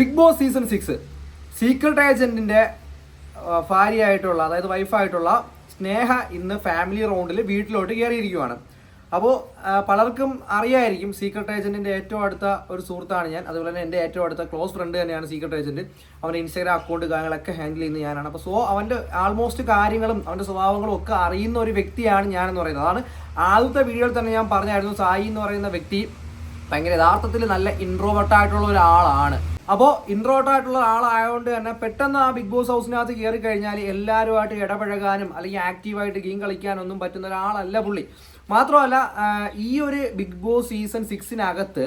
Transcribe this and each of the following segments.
Big Boss season six secret ഏജന്റിന്റെ ഭാര്യയായിട്ടുള്ള അതായത് വൈഫായിട്ടുള്ള സ്നേഹ ഇന്ന് ഫാമിലി റൗണ്ടിൽ വീട്ടിലോട്ട് കയറിയിരിക്കുവാണ്. അപ്പോൾ പലർക്കും അറിയായിരിക്കും സീക്രട്ട് ഏജന്റിന്റെ ഏറ്റവും അടുത്ത ഒരു സുഹൃത്താണ് ഞാൻ. അതുപോലെ തന്നെ എന്റെ ഏറ്റവും അടുത്ത ക്ലോസ് ഫ്രണ്ട് തന്നെയാണ് സീക്രട്ട് ഏജന്റ് അവന്റെ ഇൻസ്റ്റാഗ്രാം അക്കൗണ്ട് കാര്യങ്ങളൊക്കെ ഹാൻഡിൽ ചെയ്യുന്ന ഞാനാണ്. അപ്പോൾ സോ അവന്റെ ആൾമോസ്റ്റ് കാര്യങ്ങളും അവന്റെ സ്വഭാവങ്ങളും ഒക്കെ അറിയുന്ന ഒരു വ്യക്തിയാണ് ഞാനെന്ന് പറയുന്നത്. അതാണ് ആദ്യത്തെ വീഡിയോയിൽ തന്നെ ഞാൻ പറഞ്ഞായിരുന്നു സായി എന്ന് പറയുന്ന വ്യക്തി ഭയങ്കര യഥാർത്ഥത്തിൽ നല്ല ഇൻട്രോവേർട്ടായിട്ടുള്ള ഒരാളാണ്. അപ്പോൾ ഇൻട്രോട്ട് ആയിട്ടുള്ള ആളായതുകൊണ്ട് തന്നെ പെട്ടെന്ന് ആ ബിഗ് ബോസ് ഹൗസിനകത്ത് കയറി കഴിഞ്ഞാൽ എല്ലാവരുമായിട്ട് ഇടപഴകാനും അല്ലെങ്കിൽ ആക്റ്റീവായിട്ട് ഗെയിം കളിക്കാനൊന്നും പറ്റുന്ന ഒരാളല്ല പുള്ളി. മാത്രമല്ല ഈ ഒരു ബിഗ് ബോസ് സീസൺ സിക്സിനകത്ത്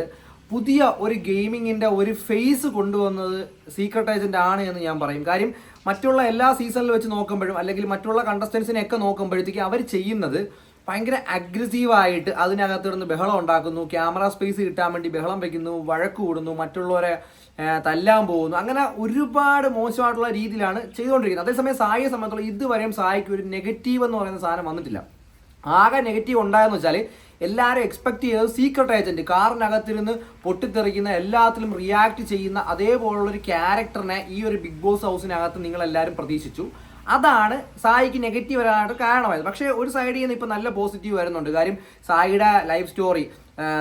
പുതിയ ഒരു ഗെയിമിങ്ങിന്റെ ഒരു ഫേസ് കൊണ്ടുവന്നത് സീക്രട്ട് ഏജന്റ് ആണ് എന്ന് ഞാൻ പറയും. കാര്യം മറ്റുള്ള എല്ലാ സീസണിൽ വെച്ച് നോക്കുമ്പോഴും അല്ലെങ്കിൽ മറ്റുള്ള കണ്ടസ്റ്റൻസിനെയൊക്കെ നോക്കുമ്പോഴത്തേക്ക് അവർ ചെയ്യുന്നത് ഭയങ്കര അഗ്രസീവായിട്ട് അതിനകത്ത് നിന്ന് ബഹളം ഉണ്ടാക്കുന്നു. ക്യാമറ സ്പേസ് കിട്ടാൻ വേണ്ടി ബഹളം വയ്ക്കുന്നു വഴക്ക് കൂടുന്നു മറ്റുള്ളവരെ തല്ലാൻ പോകുന്നു. അങ്ങനെ ഒരുപാട് മോശമായിട്ടുള്ള രീതിയിലാണ് ചെയ്തുകൊണ്ടിരിക്കുന്നത്. അതേസമയം സായിയെ സംബന്ധിച്ചുള്ള ഇതുവരെയും സായിക്ക് ഒരു നെഗറ്റീവ് എന്ന് പറയുന്ന സാധനം വന്നിട്ടില്ല. ആകെ നെഗറ്റീവ് ഉണ്ടായെന്ന് വെച്ചാൽ എല്ലാവരും എക്സ്പെക്ട് ചെയ്തത് സീക്രട്ട് ഏജന്റ് കാറിനകത്തിരുന്ന് പൊട്ടിത്തെറിക്കുന്ന എല്ലാത്തിലും റിയാക്ട് ചെയ്യുന്ന അതേപോലുള്ള ഒരു ക്യാരക്ടറിനെ ഈ ഒരു ബിഗ് ബോസ് ഹൗസിനകത്ത് നിങ്ങൾ എല്ലാവരും പ്രതീക്ഷിച്ചു. അതാണ് സായിക്ക് നെഗറ്റീവ് വരാനായിട്ട് കാരണമായത്. പക്ഷേ ഒരു സൈഡിൽ നിന്ന് ഇപ്പം നല്ല പോസിറ്റീവ് വരുന്നുണ്ട്. കാര്യം സായിയുടെ ലൈഫ് സ്റ്റോറി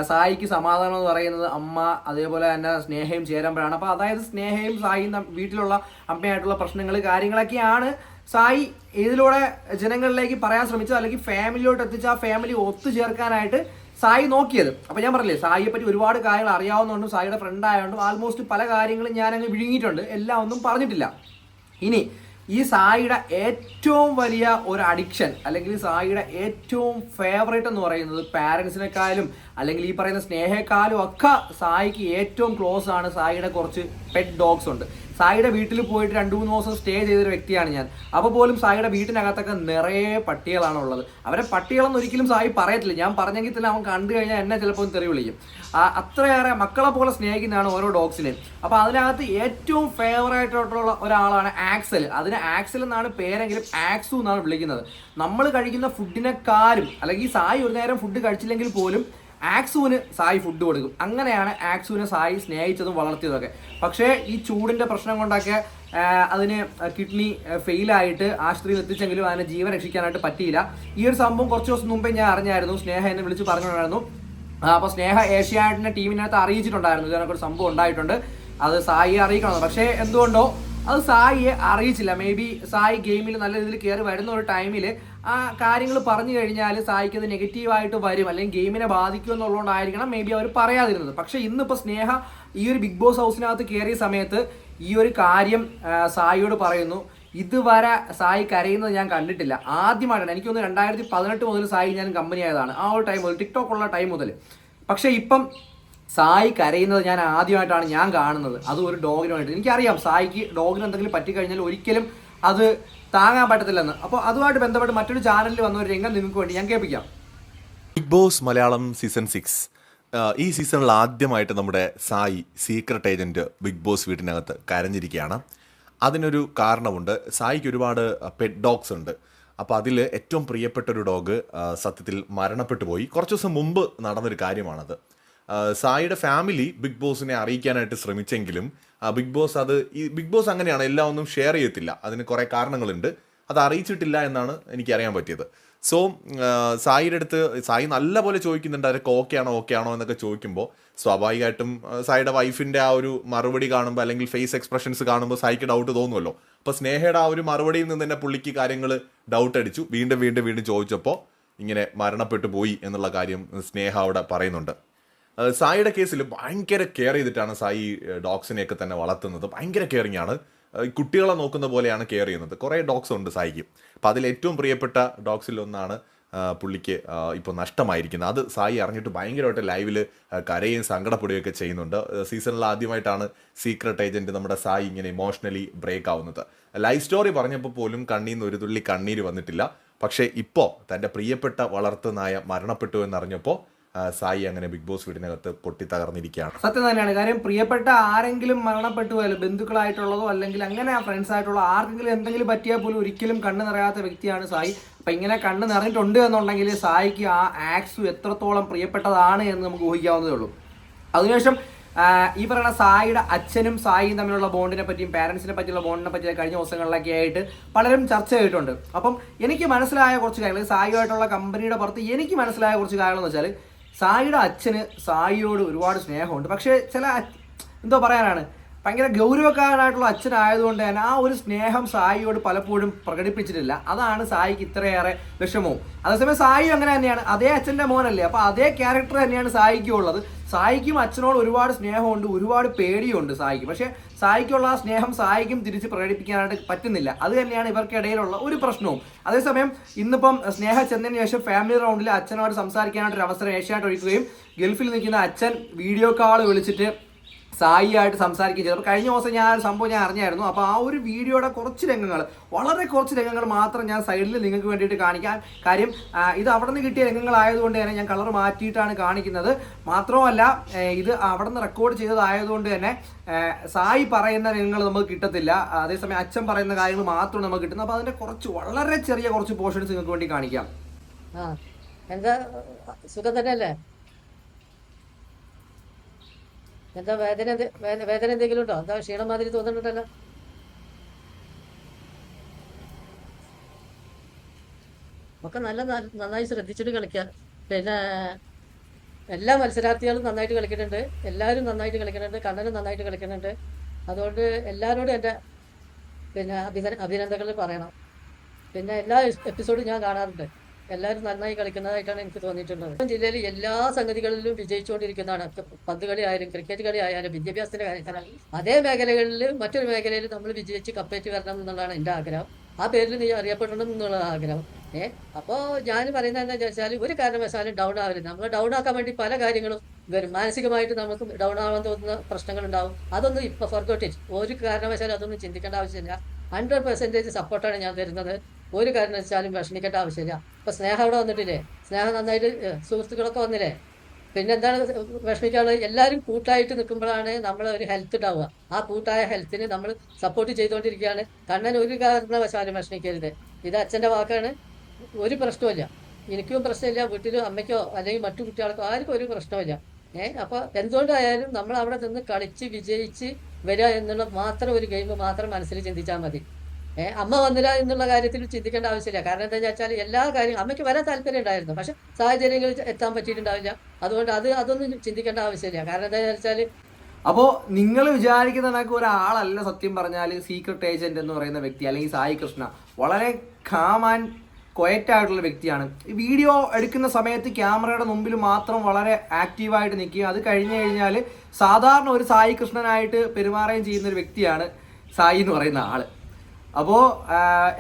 സായിക്ക് സമാധാനം എന്ന് പറയുന്നത് അമ്മ അതേപോലെ തന്നെ സ്നേഹയും ചേരുമ്പോഴാണ്. അപ്പോൾ അതായത് സ്നേഹയും സായിയും വീട്ടിലുള്ള അമ്മയായിട്ടുള്ള പ്രശ്നങ്ങൾ കാര്യങ്ങളൊക്കെയാണ് സായി ഇതിലൂടെ ജനങ്ങളിലേക്ക് പറയാൻ ശ്രമിച്ചത് അല്ലെങ്കിൽ ഫാമിലിയോട്ട് എത്തിച്ച് ആ ഫാമിലി ഒത്തുചേർക്കാനായിട്ട് സായി നോക്കിയത്. അപ്പൊ ഞാൻ പറഞ്ഞില്ലേ സായിയെ പറ്റി ഒരുപാട് കാര്യങ്ങൾ അറിയാവുന്നതുകൊണ്ടും സായിയുടെ ഫ്രണ്ട് ആയതുകൊണ്ടും ആൾമോസ്റ്റ് പല കാര്യങ്ങളും ഞാനങ്ങ് വിഴുങ്ങിയിട്ടുണ്ട്. എല്ലാം ഒന്നും പറഞ്ഞിട്ടില്ല. ഇനി ഈ സായിയുടെ ഏറ്റവും വലിയ ഒരു അഡിക്ഷൻ അല്ലെങ്കിൽ സായിയുടെ ഏറ്റവും ഫേവറേറ്റ് എന്ന് പറയുന്നത് പാരൻസിനെക്കാളും അല്ലെങ്കിൽ ഈ പറയുന്ന സ്നേഹക്കാലും ഒക്കെ സായിക്ക് ഏറ്റവും ക്ലോസ് ആണ് സായിയുടെ കുറച്ച് പെറ്റ് ഡോഗ്സ് ഉണ്ട്. സായിയുടെ വീട്ടിൽ പോയിട്ട് രണ്ട് മൂന്ന് ദിവസം സ്റ്റേ ചെയ്തൊരു വ്യക്തിയാണ് ഞാൻ. അപ്പോൾ പോലും സായിയുടെ വീട്ടിനകത്തൊക്കെ നിറയെ പട്ടികളാണ് ഉള്ളത്. അവരെ പട്ടികളെന്ന് ഒരിക്കലും സായി പറയത്തില്ല. ഞാൻ പറഞ്ഞെങ്കിൽ തന്നെ അവൻ കണ്ടു കഴിഞ്ഞാൽ എന്നെ ചിലപ്പോൾ തെറി വിളിക്കും. അത്രയേറെ മക്കളെ പോലെ സ്നേഹിക്കുന്നതാണ് ഓരോ ഡോഗ്സിനെയും അപ്പോൾ അതിനകത്ത് ഏറ്റവും ഫേവറേറ്റ് ആയിട്ടുള്ള ഒരാളാണ് ആക്സൽ. അതിന് ആക്സൽ എന്നാണ് പേരെങ്കിലും ആക്സു എന്നാണ് വിളിക്കുന്നത്. നമ്മൾ കഴിക്കുന്ന ഫുഡിനെക്കാരും അല്ലെങ്കിൽ സായി ഒരു നേരം ഫുഡ് കഴിച്ചില്ലെങ്കിൽ പോലും ആക്സുവിന് സായി ഫുഡ് കൊടുക്കും. അങ്ങനെയാണ് ആക്സുവിനെ സായി സ്നേഹിച്ചതും വളർത്തിയതൊക്കെ. പക്ഷേ ഈ ചൂടിന്റെ പ്രശ്നം കൊണ്ടൊക്കെ അതിന് കിഡ്നി ഫെയിലായിട്ട് ആശുപത്രിയിൽ എത്തിച്ചെങ്കിലും അതിനെ ജീവൻ രക്ഷിക്കാനായിട്ട് പറ്റിയില്ല. ഈ ഒരു സംഭവം കുറച്ച് ദിവസം മുമ്പേ ഞാൻ അറിഞ്ഞായിരുന്നു. സ്നേഹ എന്നെ വിളിച്ച് പറഞ്ഞിട്ടുണ്ടായിരുന്നു. അപ്പോൾ സ്നേഹ ഏഷ്യാനെറ്റിന്റെ ടീമിനകത്ത് അറിയിച്ചിട്ടുണ്ടായിരുന്നു. ഇതിനൊക്കെ ഒരു സംഭവം ഉണ്ടായിട്ടുണ്ട്. അത് സായിയെ അറിയിക്കണം പക്ഷേ എന്തുകൊണ്ടോ അത് സായിയെ അറിയിച്ചില്ല. മേ ബി സായി ഗെയിമിൽ നല്ല രീതിയിൽ കയറി വരുന്ന ഒരു ടൈമിൽ ആ കാര്യങ്ങൾ പറഞ്ഞു കഴിഞ്ഞാൽ സായിക്ക് അത് നെഗറ്റീവായിട്ട് വരും. അല്ലെങ്കിൽ ഗെയിമിനെ ബാധിക്കും എന്നുള്ളതുകൊണ്ടായിരിക്കണം മേ ബി അവർ പറയാതിരുന്നത്. പക്ഷേ ഇന്നിപ്പോൾ സ്നേഹ ഈ ഒരു ബിഗ് ബോസ് ഹൗസിനകത്ത് കയറിയ സമയത്ത് ഈ ഒരു കാര്യം സായിയോട് പറയുന്നു. ഇതുവരെ സായി കരയുന്നത് ഞാൻ കണ്ടിട്ടില്ല. ആദ്യമായിട്ടാണ്. എനിക്കൊന്ന് രണ്ടായിരത്തി പതിനെട്ട് മുതൽ സായി ഞാൻ കമ്പനി ആയതാണ്. ആ ഒരു ടൈം മുതൽ ടിക്ടോക്ക് ഉള്ള ടൈം മുതൽ. പക്ഷേ ഇപ്പം സായി കരയുന്നത് ഞാൻ ആദ്യമായിട്ടാണ് ഞാൻ കാണുന്നത്. അത് ഒരു ഡോഗിനുമായിട്ട് എനിക്കറിയാം സായിക്ക് ഡോഗിന് എന്തെങ്കിലും പറ്റിക്കഴിഞ്ഞാൽ ഒരിക്കലും അത് താങ്ങാൻ പറ്റത്തില്ലെന്ന്. അപ്പോൾ അതുമായിട്ട് ബന്ധപ്പെട്ട് മറ്റൊരു ചാനലിൽ വന്ന ഒരു രംഗം നിങ്ങൾക്ക് വേണ്ടി ഞാൻ കേൾപ്പിക്കാം. Big Boss Malayalam season six ഈ സീസണിൽ ആദ്യമായിട്ട് നമ്മുടെ Sai secret agent Big Boss വീട്ടിനകത്ത് കരഞ്ഞിരിക്കുകയാണ്. അതിനൊരു കാരണമുണ്ട്. സായിക്ക് ഒരുപാട് പെറ്റ് ഡോഗ്സ് ഉണ്ട്. അപ്പോൾ അതിൽ ഏറ്റവും പ്രിയപ്പെട്ട ഒരു ഡോഗ് സത്യത്തിൽ മരണപ്പെട്ടു പോയി. കുറച്ച് ദിവസം മുമ്പ് നടന്നൊരു കാര്യമാണത്. സായിയുടെ ഫാമിലി ബിഗ് ബോസിനെ അറിയിക്കാനായിട്ട് ശ്രമിച്ചെങ്കിലും ബിഗ് ബോസ് അത് ഈ ബിഗ് ബോസ് അങ്ങനെയാണ് എല്ലാം ഒന്നും ഷെയർ ചെയ്യത്തില്ല. അതിന് കുറേ കാരണങ്ങളുണ്ട്. അത് അറിയിച്ചിട്ടില്ല എന്നാണ് എനിക്ക് അറിയാൻ പറ്റിയത്. സോ സായിയുടെ അടുത്ത് സായി നല്ല പോലെ ചോദിക്കുന്നുണ്ട് അതൊക്കെ ഓക്കെ ആണോ ഓക്കെ ആണോ? എന്നൊക്കെ ചോദിക്കുമ്പോൾ സ്വാഭാവികമായിട്ടും സായിയുടെ വൈഫിന്റെ ആ ഒരു മറുപടി കാണുമ്പോൾ അല്ലെങ്കിൽ ഫേസ് എക്സ്പ്രഷൻസ് കാണുമ്പോൾ സായിക്ക് ഡൗട്ട് തോന്നുമല്ലോ. അപ്പോൾ സ്നേഹയുടെ ആ ഒരു മറുപടിയിൽ നിന്ന് തന്നെ പുള്ളിക്ക് കാര്യങ്ങൾ ഡൗട്ട് അടിച്ചു. വീണ്ടും വീണ്ടും വീണ്ടും ചോദിച്ചപ്പോൾ ഇങ്ങനെ മരണപ്പെട്ടു പോയി എന്നുള്ള കാര്യം സ്നേഹ അവിടെ പറയുന്നുണ്ട്. സായിയുടെ കേസിൽ ഭയങ്കര കെയർ ചെയ്തിട്ടാണ് സായി ഡോഗ്സിനെയൊക്കെ തന്നെ വളർത്തുന്നത്. ഭയങ്കര കെയറിങ് ആണ്. കുട്ടികളെ നോക്കുന്ന പോലെയാണ് കെയർ ചെയ്യുന്നത്. കുറേ ഡോഗ്സ് ഉണ്ട് സായിക്ക്. അപ്പം അതിൽ ഏറ്റവും പ്രിയപ്പെട്ട ഡോഗ്സിൽ ഒന്നാണ് പുള്ളിക്ക് ഇപ്പോൾ നഷ്ടമായിരിക്കുന്നത്. അത് സായി അറിഞ്ഞിട്ട് ഭയങ്കരമായിട്ട് ലൈവിൽ കരയും സങ്കടപ്പെടുകയൊക്കെ ചെയ്യുന്നുണ്ട്. സീസണിൽ ആദ്യമായിട്ടാണ് സീക്രട്ട് ഏജന്റ് നമ്മുടെ സായി ഇങ്ങനെ ഇമോഷണലി ബ്രേക്ക് ആവുന്നത്. ലൈവ് സ്റ്റോറി പറഞ്ഞപ്പോൾ പോലും കണ്ണീന്ന് നിന്ന് ഒരു തുള്ളി കണ്ണീര് വന്നിട്ടില്ല. പക്ഷേ ഇപ്പോൾ തന്റെ പ്രിയപ്പെട്ട വളർത്തു നായ മരണപ്പെട്ടു എന്നറിഞ്ഞപ്പോൾ സായി അങ്ങനെ ബിഗ് ബോസ് വീടിനകത്ത് പൊട്ടി തകർന്നിരിക്കുകയാണ് സത്യം തന്നെയാണ്. കാര്യം പ്രിയപ്പെട്ട ആരെങ്കിലും മരണപ്പെട്ടു പോയാലും ബന്ധുക്കളായിട്ടുള്ളതോ അല്ലെങ്കിൽ അങ്ങനെ ഫ്രണ്ട്സ് ആയിട്ടുള്ള ആർക്കെങ്കിലും എന്തെങ്കിലും പറ്റിയാൽ പോലും ഒരിക്കലും കണ്ണു നിറയാത്ത വ്യക്തിയാണ് സായി. അപ്പൊ ഇങ്ങനെ കണ്ണു നിറഞ്ഞിട്ടുണ്ട് എന്നുണ്ടെങ്കിൽ സായിക്ക് ആ ആക്സ് എത്രത്തോളം പ്രിയപ്പെട്ടതാണ് എന്ന് നമുക്ക് ഊഹിക്കാവുന്നതേ ഉള്ളൂ. അതിനുശേഷം ഈ പറയുന്ന സായിയുടെ അച്ഛനും സായിയും തമ്മിലുള്ള ബോണ്ടിനെ പറ്റിയും പാരന്റ്സിനെ പറ്റിയുള്ള ബോണ്ടിനെ പറ്റിയ കഴിഞ്ഞ ദിവസങ്ങളിലൊക്കെ ആയിട്ട് പലരും ചർച്ച ചെയ്തിട്ടുണ്ട്. അപ്പം എനിക്ക് മനസ്സിലായ കുറച്ച് കാര്യങ്ങൾ സായിയുമായിട്ടുള്ള കമ്പനിയുടെ പുറത്ത് എനിക്ക് മനസ്സിലായ കുറച്ച് കാര്യങ്ങൾ എന്ന് വെച്ചാൽ സായിയുടെ അച്ഛന് സായിയോട് ഒരുപാട് സ്നേഹമുണ്ട്. പക്ഷേ ചില എന്തോ പറയാനാണ്? ഭയങ്കര ഗൗരവക്കാരനായിട്ടുള്ള അച്ഛനായതുകൊണ്ട് തന്നെ ആ ഒരു സ്നേഹം സായിയോട് പലപ്പോഴും പ്രകടിപ്പിച്ചിട്ടില്ല. അതാണ് സായിക്ക് ഇത്രയേറെ വിഷമവും. അതേസമയം സായി അങ്ങനെ തന്നെയാണ്. അതേ അച്ഛന്റെ മോനല്ലേ. അപ്പോൾ അതേ ക്യാരക്ടർ തന്നെയാണ് സായിക്കും ഉള്ളത്. സായിക്കും അച്ഛനോട് ഒരുപാട് സ്നേഹമുണ്ട് ഒരുപാട് പേടിയുണ്ട് സായിക്ക്. പക്ഷേ സായിക്കുള്ള ആ സ്നേഹം സായിക്കും തിരിച്ച് പ്രകടിപ്പിക്കാനായിട്ട് പറ്റുന്നില്ല. അത് തന്നെയാണ് ഇവർക്കിടയിലുള്ള ഒരു പ്രശ്നവും. അതേസമയം ഇന്നിപ്പം സ്നേഹ ചെന്നതിന് ശേഷം ഫാമിലി റൗണ്ടിൽ അച്ഛനോട് സംസാരിക്കാനായിട്ട് ഒരു അവസരം ഏഷ്യായിട്ട് ഒഴിക്കുകയും ഗൾഫിൽ നിൽക്കുന്ന അച്ഛൻ വീഡിയോ കാൾ വിളിച്ചിട്ട് സായിയായിട്ട് സംസാരിക്കുകയും ചെയ്തു. കഴിഞ്ഞ ദിവസം ഞാൻ സംഭവം ഞാൻ അറിഞ്ഞായിരുന്നു. അപ്പോൾ ആ ഒരു വീഡിയോയുടെ കുറച്ച് രംഗങ്ങൾ വളരെ കുറച്ച് രംഗങ്ങൾ മാത്രം ഞാൻ സൈഡിൽ നിങ്ങൾക്ക് വേണ്ടിയിട്ട് കാണിക്കാം. കാര്യം ഇത് അവിടെ നിന്ന് കിട്ടിയ രംഗങ്ങളായതുകൊണ്ട് തന്നെ ഞാൻ കളർ മാറ്റിയിട്ടാണ് കാണിക്കുന്നത്. മാത്രമല്ല ഇത് അവിടെ നിന്ന് റെക്കോർഡ് ചെയ്തതായതുകൊണ്ട് തന്നെ സായി പറയുന്ന രംഗങ്ങൾ നമുക്ക് കിട്ടത്തില്ല. അതേസമയം അച്ഛൻ പറയുന്ന കാര്യങ്ങൾ മാത്രമാണ് നമുക്ക് കിട്ടുന്നത് അപ്പോൾ അതിന്റെ കുറച്ച് വളരെ ചെറിയ കുറച്ച് പോർഷൻസ് നിങ്ങൾക്ക് വേണ്ടി കാണിക്കാം. എന്താ സുഖം തന്നെയല്ലേ? എന്താ വേദന വേദന എന്തെങ്കിലും ഉണ്ടോ? എന്താ ക്ഷീണം മാതിരി തോന്നുന്നുണ്ടല്ലോ. ഒക്കെ നല്ല നന്നായി ശ്രദ്ധിച്ചിട്ട് കളിക്കുക പിന്നെ എല്ലാ മത്സരാർത്ഥികളും നന്നായിട്ട് കളിക്കുന്നുണ്ട്. എല്ലാവരും നന്നായിട്ട് കളിക്കുന്നുണ്ട്. കണ്ണനും നന്നായിട്ട് കളിക്കുന്നുണ്ട്. അതുകൊണ്ട് എല്ലാവരോടും എന്റെ പിന്നെ അഭിന അഭിനന്ദനങ്ങൾ പറയണം. പിന്നെ എല്ലാ എപ്പിസോഡും ഞാൻ കാണാറുണ്ട്. എല്ലാവരും നന്നായി കളിക്കുന്നതായിട്ടാണ് എനിക്ക് തോന്നിയിട്ടുള്ളത്. ജില്ലയിൽ എല്ലാ സംഗതികളിലും വിജയിച്ചുകൊണ്ടിരിക്കുന്നതാണ്. പന്ത് കളി ആയാലും ക്രിക്കറ്റ് കളി ആയാലും വിദ്യാഭ്യാസത്തിന്റെ കാര്യത്തിലായാലും അതേ മേഖലകളിൽ മറ്റൊരു മേഖലയിൽ നമ്മൾ വിജയിച്ച് കപ്പേറ്റ് വരണം എന്നുള്ളതാണ് എന്റെ ആഗ്രഹം. ആ പേരിൽ നീ അറിയപ്പെടണം എന്നുള്ള ആഗ്രഹം. ഏ? അപ്പോൾ ഞാൻ പറയുന്നത് എന്താ വെച്ചാൽ ഒരു കാരണവശാലും ഡൗൺ ആവരുത് നമ്മൾ ഡൗൺ ആക്കാൻ വേണ്ടി പല കാര്യങ്ങളും വരും. മാനസികമായിട്ട് നമുക്ക് ഡൗൺ ആവാൻ തോന്നുന്ന പ്രശ്നങ്ങൾ ഉണ്ടാവും അതൊന്നും ഇപ്പൊ ഫർഗോട്ടിച്ച് ഒരു കാരണവശാലും അതൊന്നും ചിന്തിക്കേണ്ട ആവശ്യമില്ല. ഹൺഡ്രഡ് പെർസെന്റേജ് സപ്പോർട്ടാണ് ഞാൻ തരുന്നത്. ഒരു കാരണവശാലും വിഷമിക്കേണ്ട ആവശ്യമില്ല. ഇപ്പൊ സ്നേഹം അവിടെ വന്നിട്ടില്ലേ? സ്നേഹം നന്നായിട്ട് സുഹൃത്തുക്കളൊക്കെ വന്നില്ലേ? പിന്നെ എന്താണ് വിഷമിക്കാനുള്ളത്? എല്ലാവരും കൂട്ടായിട്ട് നിൽക്കുമ്പോഴാണ് നമ്മൾ ഒരു ഹെൽത്ത് ഉണ്ടാവുക. ആ കൂട്ടായ ഹെൽത്തിന് നമ്മൾ സപ്പോർട്ട് ചെയ്തുകൊണ്ടിരിക്കുകയാണ്. കണ്ണൻ ഒരു കാരണവശാലും വിഷമിക്കരുത്. ഇത് അച്ഛന്റെ വാക്കാണ്. ഒരു പ്രശ്നമില്ല എനിക്കും പ്രശ്നമില്ല. വീട്ടിലും അമ്മയ്ക്കോ അല്ലെങ്കിൽ മറ്റു കുട്ടികൾക്കോ ആർക്കും ഒരു പ്രശ്നമില്ല ഏഹ് അപ്പോൾ എന്തുകൊണ്ടായാലും നമ്മൾ അവിടെ നിന്ന് കളിച്ച് വിജയിച്ച് വരിക എന്നുള്ള മാത്രം ഒരു ഗെയിം മാത്രം മനസ്സിൽ ചിന്തിച്ചാൽ മതി. ഏഹ് അമ്മ വന്നില്ല എന്നുള്ള കാര്യത്തിൽ ചിന്തിക്കേണ്ട ആവശ്യമില്ല. കാരണം എന്താ വെച്ചാൽ എല്ലാ കാര്യവും അമ്മയ്ക്ക് വരാൻ താല്പര്യം ഉണ്ടായിരുന്നു. പക്ഷെ സാഹചര്യങ്ങളിൽ എത്താൻ പറ്റിയിട്ടുണ്ടാവില്ല. അതുകൊണ്ട് അത് അതൊന്നും ചിന്തിക്കേണ്ട ആവശ്യമില്ല. കാരണം എന്താ വെച്ചാൽ അപ്പോൾ നിങ്ങൾ വിചാരിക്കുന്ന കണക്ക് ഒരാളല്ല സത്യം പറഞ്ഞാൽ സീക്രട്ട് ഏജന്റ് എന്ന് പറയുന്ന വ്യക്തി അല്ലെങ്കിൽ സായി കൃഷ്ണ. വളരെ കാമാൻ ക്വയറ്റ് ആയിട്ടുള്ള വ്യക്തിയാണ്. വീഡിയോ എടുക്കുന്ന സമയത്ത് ക്യാമറയുടെ മുമ്പിൽ മാത്രം വളരെ ആക്റ്റീവായിട്ട് നിൽക്കുകയും അത് കഴിഞ്ഞു കഴിഞ്ഞാൽ സാധാരണ ഒരു സായി കൃഷ്ണനായിട്ട് പെരുമാറുകയും ചെയ്യുന്ന ഒരു വ്യക്തിയാണ് സായി എന്ന് പറയുന്ന ആൾ. അപ്പോൾ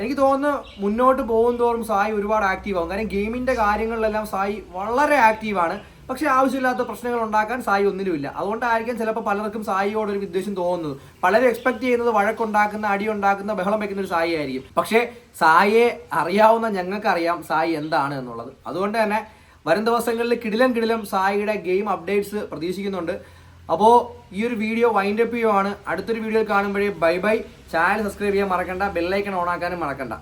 എനിക്ക് തോന്നുന്നു മുന്നോട്ട് പോകും തോറും സായി ഒരുപാട് ആക്റ്റീവ് ആവും. കാരണം ഗെയിമിന്റെ കാര്യങ്ങളിലെല്ലാം സായി വളരെ ആക്റ്റീവാണ് പക്ഷെ ആവശ്യമില്ലാത്ത പ്രശ്നങ്ങൾ ഉണ്ടാക്കാൻ സായി ഒന്നിനുമില്ല അതുകൊണ്ടായിരിക്കും ചിലപ്പോൾ പലർക്കും സായിയോട് ഒരു വിദ്വേഷം തോന്നുന്നത്. പലരും എക്സ്പെക്ട് ചെയ്യുന്നത് വഴക്കുണ്ടാക്കുന്ന അടി ഉണ്ടാക്കുന്ന ബഹളം വയ്ക്കുന്ന ഒരു സായി ആയിരിക്കും പക്ഷേ സായിയെ അറിയാവുന്ന ഞങ്ങൾക്കറിയാം സായി എന്താണ് എന്നുള്ളത്. അതുകൊണ്ട് തന്നെ വരും ദിവസങ്ങളിൽ കിടിലം കിടിലം സായിയുടെ ഗെയിം അപ്ഡേറ്റ്സ് പ്രതീക്ഷിക്കുന്നുണ്ട്. അപ്പോൾ ഈ ഒരു വീഡിയോ വൈൻഡപ്പ് ചെയ്യുവാണ്. അടുത്തൊരു വീഡിയോയിൽ കാണുമ്പോഴേ ബൈ ബൈ. ചാനൽ സബ്സ്ക്രൈബ് ചെയ്യാൻ മറക്കണ്ട ബെല്ലൈക്കൺ ഓൺ ആക്കാനും മറക്കണ്ട.